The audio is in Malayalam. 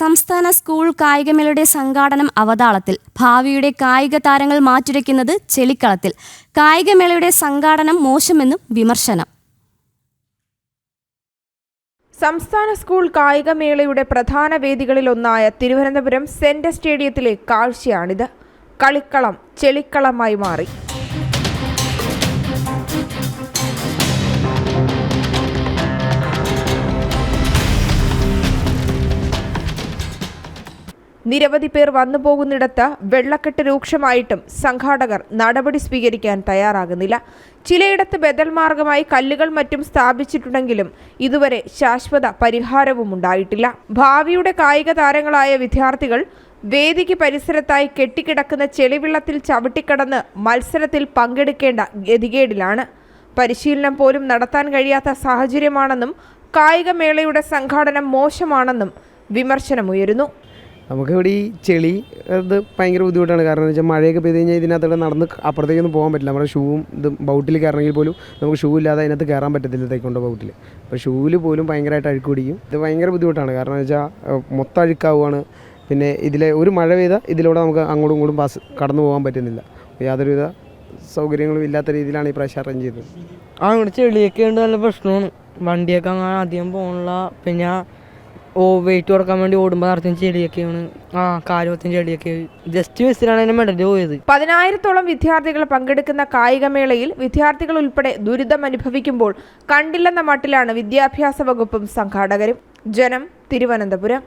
സംസ്ഥാന സ്കൂൾ കായികമേളയുടെ സംഘാടനം അവതാളത്തിൽ. ഭാവിയുടെ കായിക താരങ്ങൾ മാറ്റുരയ്ക്കുന്നത് ചെളിക്കളത്തിൽ. കായികമേളയുടെ സംഘാടനം മോശമെന്നും വിമർശനം. സംസ്ഥാന സ്കൂൾ കായികമേളയുടെ പ്രധാന വേദികളിലൊന്നായ തിരുവനന്തപുരം സെന്റ് സ്റ്റേഡിയത്തിലെ കാഴ്ചയാണിത്. കളിക്കളം ചെളിക്കളമായി മാറി. നിരവധി പേർ വന്നു പോകുന്നിടത്ത് വെള്ളക്കെട്ട് രൂക്ഷമായിട്ടും സംഘാടകർ നടപടി സ്വീകരിക്കാൻ തയ്യാറാകുന്നില്ല. ചിലയിടത്ത് ബദൽ മാർഗമായി കല്ലുകൾ മറ്റും സ്ഥാപിച്ചിട്ടുണ്ടെങ്കിലും ഇതുവരെ ശാശ്വത പരിഹാരവും ഉണ്ടായിട്ടില്ല. ഭാവിയുടെ കായിക താരങ്ങളായ വിദ്യാർത്ഥികൾ വേദിക്ക് പരിസരത്തായി കെട്ടിക്കിടക്കുന്ന ചെളിവെള്ളത്തിൽ ചവിട്ടിക്കടന്ന് മത്സരത്തിൽ പങ്കെടുക്കേണ്ട ഗതികേടിലാണ്. പരിശീലനം പോലും നടത്താൻ കഴിയാത്ത സാഹചര്യമാണെന്നും കായികമേളയുടെ സംഘാടനം മോശമാണെന്നും വിമർശനമുയരുന്നു. നമുക്കിവിടെ ഈ ചെളി അത് ഭയങ്കര ബുദ്ധിമുട്ടാണ്. കാരണം എന്താ വെച്ചാൽ മഴയൊക്കെ പെയ്ത് കഴിഞ്ഞാൽ ഇതിനകത്തോടെ നടന്ന് അപ്പുറത്തേക്കൊന്നും പോകാൻ പറ്റില്ല. നമ്മുടെ ഷൂവും ഇത് ബൗട്ടിൽ കയറണമെങ്കിൽ പോലും നമുക്ക് ഷൂ ഇല്ലാതെ അതിനകത്ത് കയറാൻ പറ്റത്തില്ല തേക്കൊണ്ട് ബൗട്ടിൽ. അപ്പോൾ ഷൂവിൽ പോലും ഭയങ്കരമായിട്ട് അഴുക്ക് പിടിക്കും. ഇത് ഭയങ്കര ബുദ്ധിമുട്ടാണ്. കാരണം എന്ന് വെച്ചാൽ മൊത്തം അഴുക്കാവുകയാണ്. പിന്നെ ഇതിലെ ഒരു മഴ പെയ്താൽ ഇതിലൂടെ നമുക്ക് അങ്ങോട്ടും ഇങ്ങോട്ടും പാസ് കടന്നു പോകാൻ പറ്റുന്നില്ല. യാതൊരുവിധ സൗകര്യങ്ങളും ഇല്ലാത്ത രീതിയിലാണ് ഈ പ്രാവശ്യം അറേഞ്ച് ചെയ്തത്. ആ ഇവിടെ ചെളിയൊക്കെ ഉണ്ട് നല്ല പ്രശ്നമാണ്. വണ്ടിയൊക്കെ അങ്ങനെ അധികം പോകണില്ല പിന്നെ ഓ വെയിറ്റ് കൊടുക്കാൻ വേണ്ടി ഓടുമ്പോൾ നടത്തുന്ന ചെടിയൊക്കെയാണ് ആ കാര്യത്തിന് ചെടിയൊക്കെ ജസ്റ്റ് ബസ്സിലാണ് എന്നെ മെഡൽ പോയത്. പതിനായിരത്തോളം വിദ്യാർത്ഥികൾ പങ്കെടുക്കുന്ന കായികമേളയിൽ വിദ്യാർത്ഥികൾ ഉൾപ്പെടെ ദുരിതം അനുഭവിക്കുമ്പോൾ കണ്ടില്ലെന്ന മട്ടിലാണ് വിദ്യാഭ്യാസ വകുപ്പും സംഘാടകരും. ജനം തിരുവനന്തപുരം.